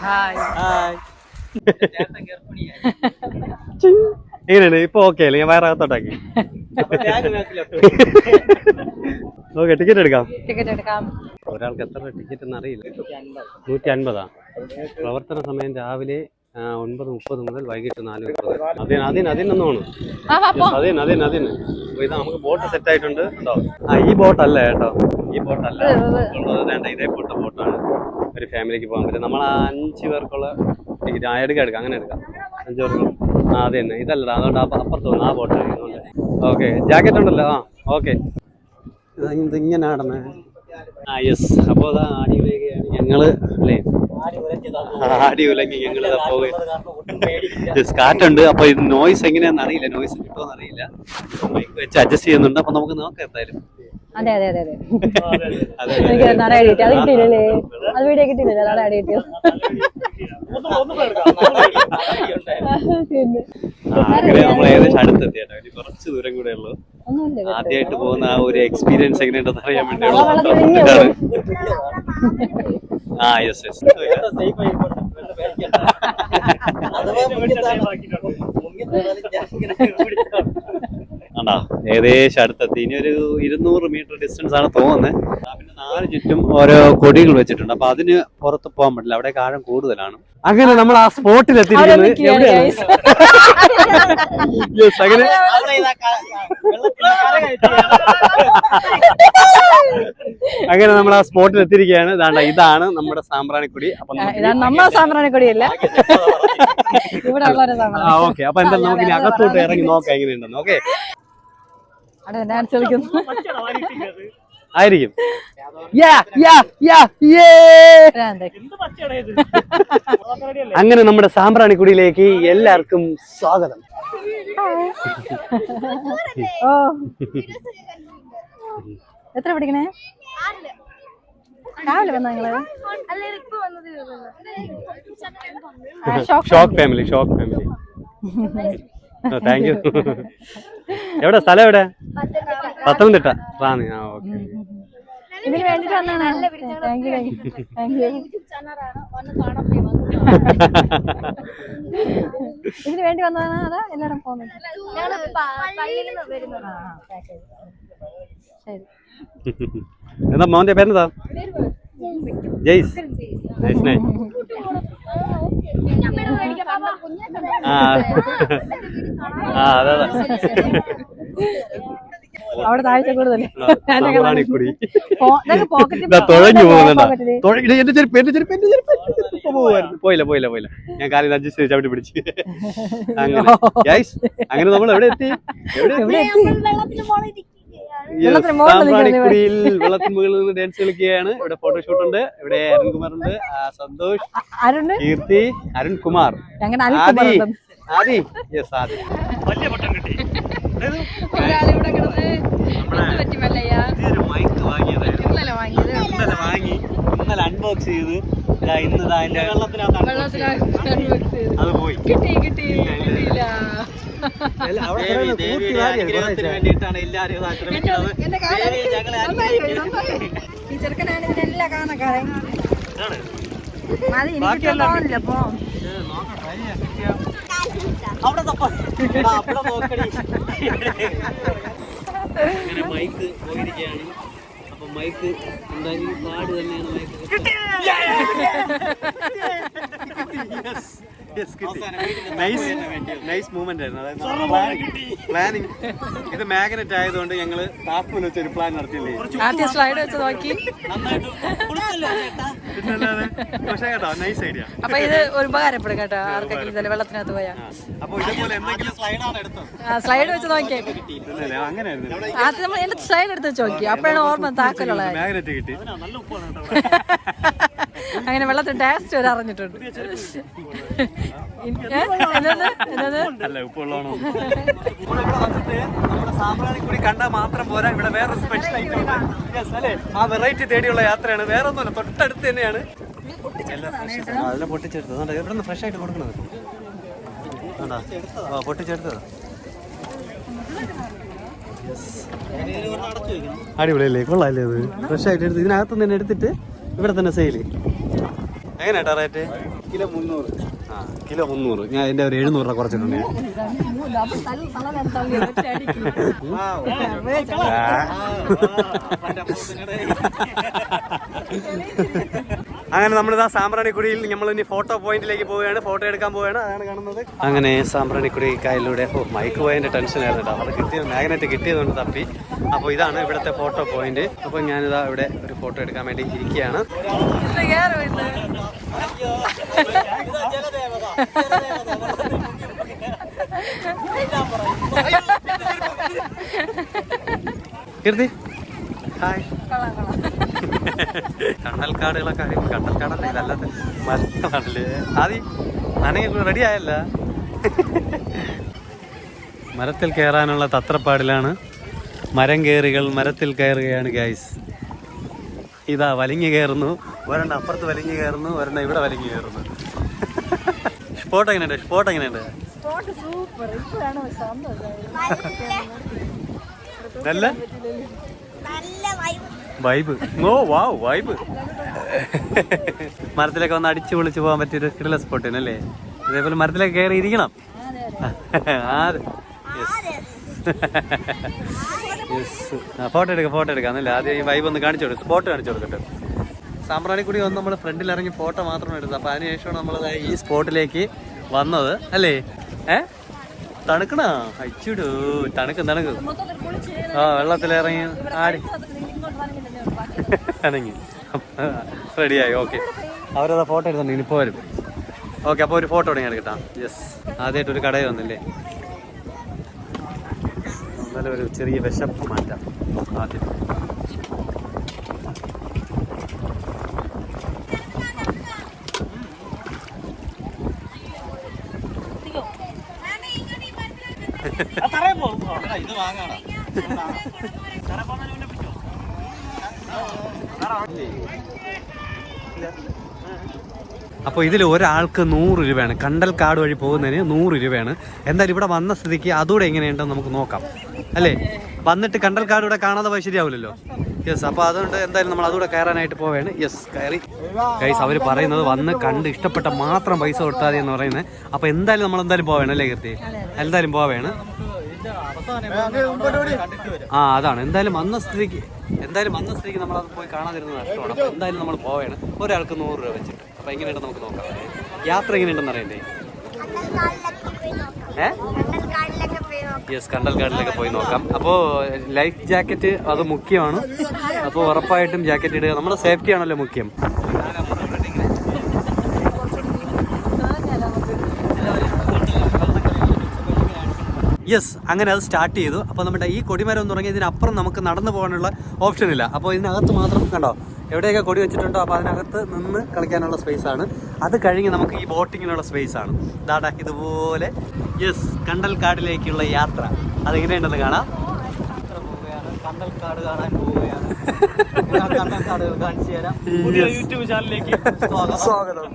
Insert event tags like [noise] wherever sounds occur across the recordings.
Hi hi [laughs] എങ്ങനെയാണ് ഇപ്പൊ okay അല്ലേ? ഞാൻ വയറാകത്തോട്ടാക്കി ഓക്കെ ടിക്കറ്റ് എടുക്കാം. ടിക്കറ്റ് എടുക്കാം. ഒരാൾക്ക് എത്ര ടിക്കറ്റ് എന്ന് അറിയില്ല. നൂറ്റി അൻപതാ പ്രവർത്തന സമയം രാവിലെ ഒൻപത് മുപ്പത് മുതൽ വൈകിട്ട് നാല് മുപ്പത്. അതിന് അതിന് അതിനൊന്നാണ്. അതിന് അതിന് അതിന്. ഇത് നമുക്ക് ബോട്ട് സെറ്റ് ആയിട്ടുണ്ട്. ഉണ്ടോ ആ ഈ ബോട്ടല്ല കേട്ടോ. ഈ ബോട്ടല്ല ഉള്ളത് വേണ്ട ഇതേ പോലത്തെ ബോട്ടാണ് ഒരു ഫാമിലിക്ക് പോകാൻ പറ്റും നമ്മൾ അഞ്ച് പേർക്കുള്ള ടിക്കറ്റ് ആ എടുക്കാം എടുക്കാം. അങ്ങനെ എടുക്കാം. അഞ്ച് പേർക്കുള്ള ആ അത് തന്നെ. ഇതല്ലടാ അതുകൊണ്ട് അപ്പ- അപ്പുറത്ത് വന്നു ആ ബോട്ട് ഓക്കെ ജാക്കറ്റ് ഉണ്ടല്ലോ ആ ഓക്കെ ഇതിങ്ങനെ നടന്ന്. ആ യെസ് അപ്പോൾ അതാ ആടി ഉലകയാണ് ഞങ്ങൾ അല്ലേ? ആടി ഉലങ്ങി ഞങ്ങൾ പോകും കാറ്റുണ്ട്. അപ്പൊ ഇത് നോയ്സ് എങ്ങനെയാണെന്ന് അറിയില്ല. നോയ്സ് കിട്ടുമോ എന്നറിയില്ല. മൈക്ക് വെച്ച് അഡ്ജസ്റ്റ് ചെയ്യുന്നുണ്ട്. അപ്പൊ നമുക്ക് നോക്കാം എന്തായാലും. അതെ അതെ അതെ അതെ എനിക്ക് നട കിട്ടി അത് കിട്ടിയില്ലല്ലേ അത് വീഡിയോ കിട്ടിയില്ലല്ലേ പിന്നെ. ആ, അങ്ങനെ നമ്മൾ ഏകദേശം അടുത്തെത്തി കുറച്ച് ദൂരം കൂടെ ഉള്ളൂ ഒന്നുമില്ല ആദ്യമായിട്ട് പോകുന്ന ആ ഒരു എക്സ്പീരിയൻസ് എങ്ങനെയുണ്ടെന്ന് അറിയാൻ വേണ്ടിയുള്ള ആ യെസ് യെസ് ആണ്ടാ ഏകദേശം അടുത്തെത്തി. ഇനി ഒരു ഇരുന്നൂറ് മീറ്റർ ഡിസ്റ്റൻസ് ആണ് തോന്നുന്നത് പിന്നെ നാല് ചുറ്റും ഓരോ കൊടികൾ വെച്ചിട്ടുണ്ട്. അപ്പൊ അതിന് പുറത്ത് പോകാൻ പറ്റില്ല. അവിടെ ആഴം കൂടുതലാണ്. അങ്ങനെ നമ്മൾ ആ സ്പോട്ടിൽ എത്തിയിരിക്കുന്നത്. അങ്ങനെ. അങ്ങനെ നമ്മൾ ആ സ്പോട്ടിൽ എത്തിയിരിക്കുകയാണ്. ഇതാണ്ട ഇതാണ് നമ്മുടെ സാമ്പ്രാണിക്കുടി. അപ്പൊ നമ്മുടെ സാമ്പ്രാണിക്കുടി. അല്ല ഇവിടെ ഓക്കെ. അപ്പൊ എന്തായാലും നമുക്ക് ഇനി അകത്തോട്ട് ഇറങ്ങി നോക്കാം എങ്ങനെയുണ്ടെന്ന്. ഓക്കെ. അവിടെ ഡാൻസ് കളിക്കുന്നു ആയിരിക്കും. യാ യാ യാ യേ ഭ്രാന്ത്. അങ്ങനെ നമ്മുടെ സാമ്പ്രാണിക്കുടിയിലേക്ക് എല്ലാവർക്കും സ്വാഗതം. ഓ. എത്ര പഠിക്കണേ? രാവിലെ വന്ന നിങ്ങൾ? Shock family shock family thank you എവിടെ? സ്ഥലം എവിടെ? പത്തനംതിട്ട. റാന്നി. ആ ഓക്കെ ഇതിന് വേണ്ടിട്ട് വന്നാണ് താങ്ക് യു താങ്ക് യു ഇതിന് വേണ്ടി വന്നതാണ് അതാ എല്ലാരും പോകുന്നത്. ശരി. എന്താ മോന്റെ പേരെന്താ? ജയ്സ്. ജയ്സ്. നൈസ് ആ. അതെ അതെ. അവിടെ താഴ്ച കൂടുതൽ തുഴഞ്ഞു പോകുന്നുണ്ടോ എന്റെ ചെരുപ്പ് എന്റെ ചെരുപ്പ് എന്റെ ചെരുപ്പ് എന്റെ ചെരുപ്പ്. ഇപ്പൊ പോവായിരുന്നു. പോയില്ല പോയില്ല പോയില്ല. ഞാൻ കാലിൽ അഡ്ജസ്റ്റ് ചെയ്ത് ചവിട്ടി പിടിച്ച്. [laughs] അങ്ങനെ. അങ്ങനെ നമ്മൾ എവിടെ എത്തി? എവിടെ എത്തി? സാമ്പ്രാണിക്കുടിയിൽ [laughs] വെള്ളത്തിന് മുകളിൽ നിന്ന് ഡാൻസ് കളിക്കുകയാണ്. ഇവിടെ ഫോട്ടോഷൂട്ട് ഉണ്ട്. ഇവിടെ അരുൺകുമാർ ഉണ്ട് സന്തോഷ് കീർത്തി അരുൺകുമാർ. ഞങ്ങളുടെ ആദി. ആദി. യെസ് ആദി. ഇതൊരു മൈക്ക് വാങ്ങിയതായിരുന്നു. ഇന്നലെ വാങ്ങി. ഇന്നലെ അൺബോക്സ് ചെയ്ത്. ഇതാ ഇന്ന് അതിന്റെ അത് പോയി കിട്ടി കിട്ടി കൂട്ടി കുറേ വേണ്ടിയിട്ടാണ് എല്ലാവരും ഈ ചെറുക്കനാണ് ഇതിനെല്ലാ കാണക്കാരെ ഇതാണ്. മതി എനിക്ക് ചെയ്യാം, കിട്ടിയാ. അവിടെ തപ്പ അവിടെ നോക്കടി. ഇങ്ങനെ മൈക്ക് പോയിരിക്കുകയാണ്. അപ്പൊ മൈക്ക് എന്തായാലും പാട് തന്നെയാണ് മൈക്ക്. നൈസ് നൈസ് മൂവ്മെന്റ് ആയിരുന്നു. അതായത് പ്ലാനിങ് ഇത് മാഗ്നറ്റ് ആയതുകൊണ്ട് ഞങ്ങൾ താക്കോൽ വെച്ച് ഒരു പ്ലാൻ നടത്തിയില്ലേ? ആദ്യം സ്ലൈഡ് വെച്ച് നോക്കി. പക്ഷേ കേട്ടോ നൈസ് ഐഡിയ അപ്പൊ ഇത് ഉപകാരപ്പെടും കേട്ടോ ആർക്കെങ്കിലും വെള്ളത്തിനകത്ത് പോയാ. അപ്പൊ ഇതേപോലെ എന്തെങ്കിലും സ്ലൈഡ് വെച്ച് നോക്കിയേ ആദ്യം നമ്മൾ എന്റെ സ്ലൈഡ് എടുത്ത് വെച്ച് നോക്കി. അപ്പോഴാണ് ഓർമ്മ താക്കലുള്ള മാഗ്നറ്റ് കിട്ടി. [laughs] അങ്ങനെ വെള്ളത്തിന് ടേസ്റ്റ് വരെ അറിഞ്ഞിട്ടുണ്ട്. സാമ്പ്രാണിക്കുടി കണ്ടാൽ മാത്രം പോരാ. ഇവിടെ വേറെ സ്പെഷ്യൽ ഐറ്റം അല്ലേ? ആ വെറൈറ്റി തേടിയുള്ള യാത്രയാണ്. വേറെ ഒന്നുമല്ല തൊട്ടടുത്ത് തന്നെയാണ്. അതെല്ലാം പൊട്ടിച്ചെടുത്തത് ഇവിടെ നിന്ന് ഫ്രഷ് ആയിട്ട് കൊടുക്കണത്. പൊട്ടിച്ചെടുത്തത് അടിപൊളിയല്ലേ? കൊള്ളാല്ലേ അത്? ഫ്രഷ് ആയിട്ട് എടുത്ത് ഇതിനകത്ത് തന്നെ എടുത്തിട്ട് ഇവിടെ തന്നെ സെയിൽ എങ്ങനെയാ റേറ്റ് കിലോ മുന്നൂറ്. ആ കിലോ മുന്നൂറ്. ഞാൻ എന്റെ ഒരു എഴുന്നൂറ് രൂപ കുറച്ചിട്ടുണ്ട്. ഞാൻ. അങ്ങനെ നമ്മളിതാ സാമ്പ്രാണിക്കുടിയിൽ നമ്മൾ ഇനി ഫോട്ടോ പോയിന്റിലേക്ക് പോവുകയാണ്. ഫോട്ടോ എടുക്കാൻ പോവുകയാണ്. അതാണ് കാണുന്നത്. അങ്ങനെ സാമ്പ്രാണിക്കുടി കായലിലൂടെ മൈക്ക് പോയതിന്റെ ടെൻഷൻ ആയിരുന്നു കേട്ടോ. അത് കിട്ടിയത് മാഗ്നറ്റ് കിട്ടിയതുകൊണ്ട് തപ്പി. അപ്പോൾ ഇതാണ് ഇവിടുത്തെ ഫോട്ടോ പോയിന്റ് അപ്പോൾ ഞാനിതാ ഇവിടെ ഒരു ഫോട്ടോ എടുക്കാൻ വേണ്ടി ഇരിക്കുകയാണ്. കീർത്തി. ഹായ് കണ്ടൽക്കാടുകളൊക്കെ കണ്ടൽക്കാടല്ല ഇതല്ലാത്ത മരങ്ങളല്ലേ? ആദി നനയൊക്കെ റെഡി ആയല്ല? മരത്തിൽ കയറാനുള്ള തത്രപ്പാടിലാണ് മരം കയറികൾ മരത്തിൽ കയറുകയാണ് ഗൈസ് ഇതാ വലിഞ്ഞു കയറുന്നു. ഒരെണ്ണം അപ്പുറത്ത് വലിഞ്ഞു കയറുന്നു ഒരെണ്ണം ഇവിടെ വലിഞ്ഞു കയറുന്നു. സ്പോട്ട് എങ്ങനെയുണ്ട്? സ്പോട്ട് എങ്ങനെയുണ്ട്? നല്ല? വൈബ് ഓ വാവ് വൈബ് മരത്തിലൊക്കെ വന്ന് അടിച്ചു പൊളിച്ച് പോകാൻ പറ്റിയൊരു കിടല സ്പോട്ടിന് അല്ലേ? ഇതേപോലെ മരത്തിലൊക്കെ കയറി ഇരിക്കണം ഫോട്ടോ എടുക്കാം ഫോട്ടോ എടുക്കാം. എന്നല്ലേ ആദ്യം ഈ വൈബ് ഒന്ന് കാണിച്ചു കൊടുക്കും. സ്പോട്ട് കാണിച്ചു കൊടുക്കട്ടെ. കൂടി വന്ന് നമ്മൾ ഫ്രണ്ടിൽ ഇറങ്ങി ഫോട്ടോ മാത്രമാണ് എടുത്തത് അപ്പോൾ അതിനുശേഷമാണ് നമ്മൾ ഈ സ്പോട്ടിലേക്ക് വന്നത് അല്ലേ? ഏ? തണുക്കണ? അച്ചുടൂ തണുക്കും തണുക്കും. ആ വെള്ളത്തിലിറങ്ങി ആടി. അനങ്ങി റെഡിയായി ഓക്കെ. അവരതാ ഫോട്ടോ എടുത്തുണ്ട് ഇനി വരും. ഓക്കെ അപ്പോൾ ഒരു ഫോട്ടോ ഞാൻ എടുക്കട്ടാ. യെസ് ആദ്യമായിട്ട് ഒരു കടയിൽ വന്നില്ലേ? എന്നാലും ഒരു ചെറിയ വിശപ്പ് മാറ്റാം. ആദ്യം. ഇത് വാങ്ങാണോ അപ്പോൾ ഇതിൽ ഒരാൾക്ക് നൂറ് രൂപയാണ്. കണ്ടൽ കാട് വഴി പോകുന്നതിന് നൂറ് രൂപയാണ്. എന്തായാലും ഇവിടെ വന്ന സ്ഥിതിക്ക് അതുകൂടെ എങ്ങനെയുണ്ടെന്ന് നമുക്ക് നോക്കാം. അല്ലേ? വന്നിട്ട് കണ്ടൽ കാട് ഇവിടെ കാണാതെ പോയി ശരിയാവില്ലല്ലോ. യെസ് അപ്പോൾ അതുകൊണ്ട് എന്തായാലും നമ്മൾ അതുകൂടെ കയറാനായിട്ട് പോവുകയാണ്. യെസ് കയറി. ഗൈസ് അവർ പറയുന്നത് വന്ന് കണ്ട് ഇഷ്ടപ്പെട്ട മാത്രം പൈസ കൊടുത്താൽ മതി എന്ന് പറയുന്നത്. അപ്പോൾ എന്തായാലും നമ്മൾ എന്തായാലും പോവേണം അല്ലേ കീർത്തി? എന്തായാലും പോവേണ് ആ അതാണ്. എന്തായാലും വന്ന സ്ഥിതിക്ക് എന്തായാലും വന്ന സ്ത്രീക്ക് നമ്മൾ അത് പോയി കാണാതിരുന്നത് നഷ്ടമാണ്. അപ്പോൾ എന്തായാലും നമ്മൾ പോവുകയാണ് ഒരാൾക്ക് നൂറ് രൂപ വെച്ചിട്ട്. അപ്പോൾ എങ്ങനെയുണ്ട് നമുക്ക് നോക്കാം. യാത്ര എങ്ങനെയുണ്ടെന്ന് അറിയണ്ടേ? യെസ് യെസ് കണ്ടൽക്കാടിലൊക്കെ പോയി നോക്കാം. അപ്പോൾ ലൈഫ് ജാക്കറ്റ് അത് മുഖ്യമാണ്. അപ്പോൾ ഉറപ്പായിട്ടും ജാക്കറ്റ് ഇടുക. നമ്മുടെ സേഫ്റ്റി ആണല്ലോ മുഖ്യം. യെസ് അങ്ങനെ അത് സ്റ്റാർട്ട് ചെയ്തു. അപ്പോൾ നമ്മുടെ ഈ കൊടിമരം എന്ന് പറഞ്ഞാൽ ഇതിനപ്പുറം നമുക്ക് നടന്നു പോകാനുള്ള ഓപ്ഷൻ ഇല്ല. അപ്പോൾ ഇതിനകത്ത് മാത്രം കണ്ടോ? എവിടെയൊക്കെ കൊടി വെച്ചിട്ടുണ്ടോ? അപ്പോൾ അതിനകത്ത് നിന്ന് കളിക്കാനുള്ള സ്പേസ് ആണ്. അത് കഴിഞ്ഞ് നമുക്ക് ഈ ബോട്ടിങ്ങിനുള്ള സ്പേസ് ആണ്. ദാടാ ഇതുപോലെ. യെസ് കണ്ടൽക്കാടിലേക്കുള്ള യാത്ര. അതെങ്ങനെയുണ്ടെന്ന് കാണാം. യാത്ര പോവുകയാണ്. കണ്ടൽക്കാട് കാണാൻ പോവുകയാണ്. സ്വാഗതം.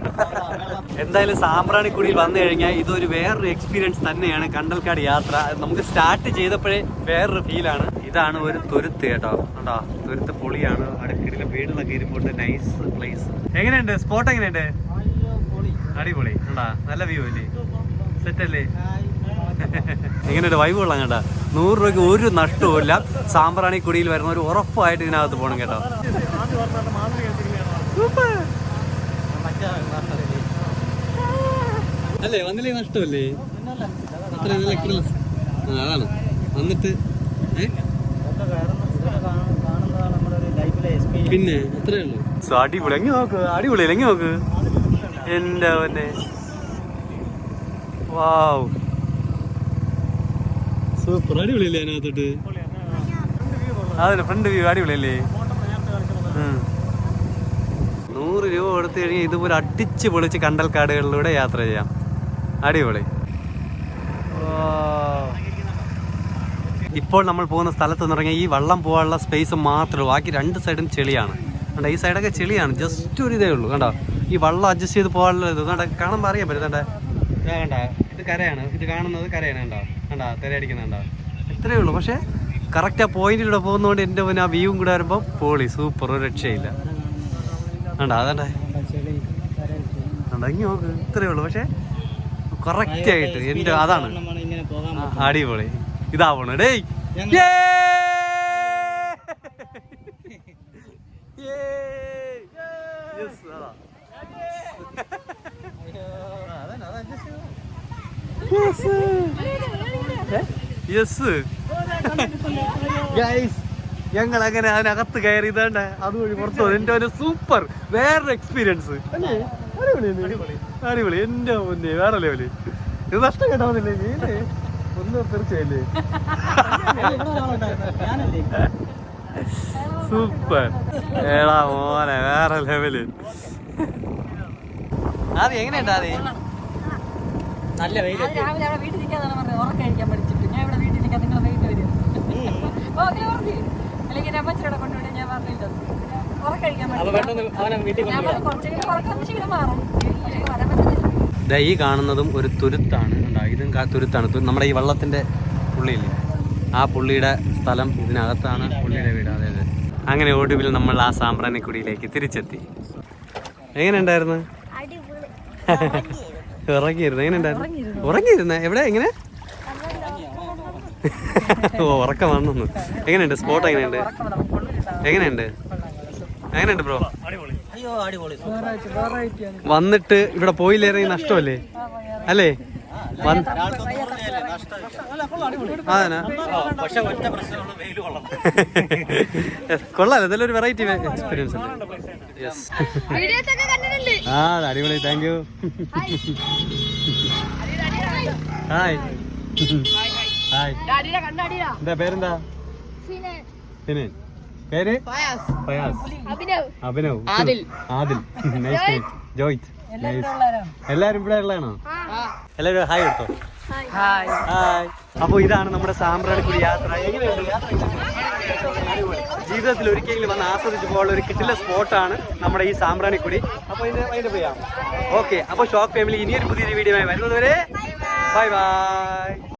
എന്തായാലും സാമ്പ്രാണിക്കുടിയിൽ വന്നു കഴിഞ്ഞാൽ ഇതൊരു വേറൊരു എക്സ്പീരിയൻസ് തന്നെയാണ് കണ്ടൽക്കാട് യാത്ര. നമുക്ക് സ്റ്റാർട്ട് ചെയ്തപ്പോഴേ വേറൊരു ഫീലാണ് ഇതാണ് ഒരു തുരുത്ത് കേട്ടോ. കേട്ടോ തുരുത്ത് പൊളിയാണ്. അടുക്കിടയിലെ വീടുകളൊക്കെ ഇരിപ്പുണ്ട് നൈസ് പ്ലേസ് എങ്ങനെയുണ്ട്? സ്പോട്ട് എങ്ങനെയുണ്ട്? അടിപൊളി. കണ്ടാ? നല്ല വ്യൂ അല്ലേ? സെറ്റ് അല്ലേ? [laughs] എങ്ങനെയുണ്ട് വൈബ് കൊള്ളാം കേട്ടോ. നൂറ് രൂപയ്ക്ക് ഒരു നഷ്ടവും ഇല്ല. വരുന്ന വരുന്നവർ ഉറപ്പായിട്ട് ഇതിനകത്ത് പോകണം കേട്ടോ. അല്ലേ വന്നില്ലേ നഷ്ടമല്ലേ? അത്ര അതാണ്. വന്നിട്ട്? പിന്നെ അത്രേ ഉള്ളൂ. അടിപൊളി. എങ്ങനെ നോക്ക്? അടിപൊളി എങ്ങനെ നോക്ക്? എന്റെ പിന്നെ. Wow super. അടിപൊളിയല്ലേ അതിനകത്തോട്ട്? അതല്ലേ ഫ്രണ്ട് വ്യൂ അടിപൊളിയല്ലേ. നൂറ് രൂപ കൊടുത്തു കഴിഞ്ഞാൽ ഇതുപോലെ അടിച്ച് പൊളിച്ച് കണ്ടൽക്കാടുകളിലൂടെ യാത്ര ചെയ്യാം. അടിപൊളി. ഇപ്പോൾ നമ്മൾ പോകുന്ന സ്ഥലത്ത് എന്ന് പറഞ്ഞാൽ ഈ വള്ളം പോകാനുള്ള സ്പേസ് മാത്രമേ ബാക്കി രണ്ട് സൈഡും ചെളിയാണ്. കണ്ട ഈ സൈഡൊക്കെ ചെളിയാണ്. ജസ്റ്റ് ഒരു ഇതേ ഉള്ളൂ. കണ്ടോ ഈ വള്ളം അഡ്ജസ്റ്റ് ചെയ്ത് പോകാനുള്ള ഇത്. കണ്ടോ കാണുമ്പോൾ അറിയാൻ പറ്റും. കണ്ടേ കണ്ട ഇത് കരയാണ്. ഇത് കാണുന്നത് കരയാണ്. കണ്ടോ കണ്ടോ? തിരയടിക്കുന്നുണ്ടോ ഇത്രയേ ഉള്ളൂ. പക്ഷേ കറക്റ്റ് ആ പോയിന്റിലൂടെ പോകുന്നതുകൊണ്ട് എന്റെ പിന്നെ ആ വ്യൂവും കൂടെ വരുമ്പോൾ പോളി സൂപ്പർ ഒരു രക്ഷയില്ല. കണ്ടോ? അതണ്ടേ ഇനി നോക്ക്. ഇത്രയേ ഉള്ളൂ. പക്ഷേ കറക്റ്റ് ആയിട്ട് എന്റെ അതാണ്. അടിപൊളി. ഇതാവണം ഡേയ്! [laughs] Yes, അതാ. Guys, ഞങ്ങൾ അങ്ങനെ അതിനകത്ത് കയറി ഇതാണ്ട് അതുവഴി പുറത്തു. എന്റെ ഒരു സൂപ്പർ വേറൊരു എക്സ്പീരിയൻസ് അടിപൊളി എന്റെ മുന്നേ വേറെ ലെവൽ ഇത് നഷ്ടം കേട്ടാവുന്നില്ലേ നീ ഒന്ന് തീർച്ചയല്ലേ സൂപ്പർ ഏടാ മോനെ വേറെ ലെവൽ ആദ്യം എങ്ങനെയുണ്ടാ നല്ല വെയിൽ. ഈ കാണുന്നതും ഒരു തുരുത്താണ് ഇതും തുരുത്താണ്. നമ്മുടെ ഈ വള്ളത്തിന്റെ പുള്ളിയില്ലേ? ആ പുള്ളിയുടെ സ്ഥലം ഇതിനകത്താണ് പുള്ളിയുടെ വീട്. അതെ അതെ. അങ്ങനെ ഒടുവിൽ നമ്മൾ ആ സാമ്പ്രാണിക്കുടിയിലേക്ക് തിരിച്ചെത്തി. എങ്ങനെയുണ്ടായിരുന്നു? ഉറങ്ങിയിരുന്നു. എങ്ങനെയുണ്ടായിരുന്നു? ഉറങ്ങിയിരുന്ന. എവിടെ? എങ്ങനെ? ഓ ഉറക്കം വന്നു. എങ്ങനെയുണ്ട്? സ്പോട്ട് എങ്ങനെയുണ്ട്? എങ്ങനെയുണ്ട്? എങ്ങനെയുണ്ട് ബ്രോ? വന്നിട്ട് ഇവിടെ പോയില്ലേറെ നഷ്ടമല്ലേ? അല്ലേ? കൊള്ളാം കൊള്ളാലോ ഇതെല്ലാം ഒരു വെറൈറ്റി എക്സ്പീരിയൻസ് കണ്ടിട്ടുണ്ട് ആ അത് അടിപൊളി. താങ്ക് യു ഹായ് ഹായ് എന്താ പേരെന്താ? പിന്നെ പേര്? Fayas. Abhinav. Adil. Adil. Nice name Joyith. എല്ലാരും ഇവിടെ ഉള്ളതാണോ? എല്ലാരും ഹായ് എടുത്തോ ഹായ്. ഹായ്. അപ്പോൾ ഇതാണ് നമ്മുടെ സാമ്പ്രാണിക്കുടി യാത്ര. ജീവിതത്തിൽ ഒരിക്കലും വന്ന് ആസ്വദിച്ചു പോകാനുള്ള ഒരു കിട്ടില്ല സ്പോട്ടാണ് നമ്മുടെ ഈ സാമ്പ്രാണിക്കുടി അപ്പോൾ ഇത് അതിന്റെ പോയാം. ഓക്കെ. അപ്പോൾ ഷോക്ക് ഫാമിലി ഇനിയൊരു പുതിയൊരു വീഡിയോ വരുന്നത് വരെ ബൈ ബൈ.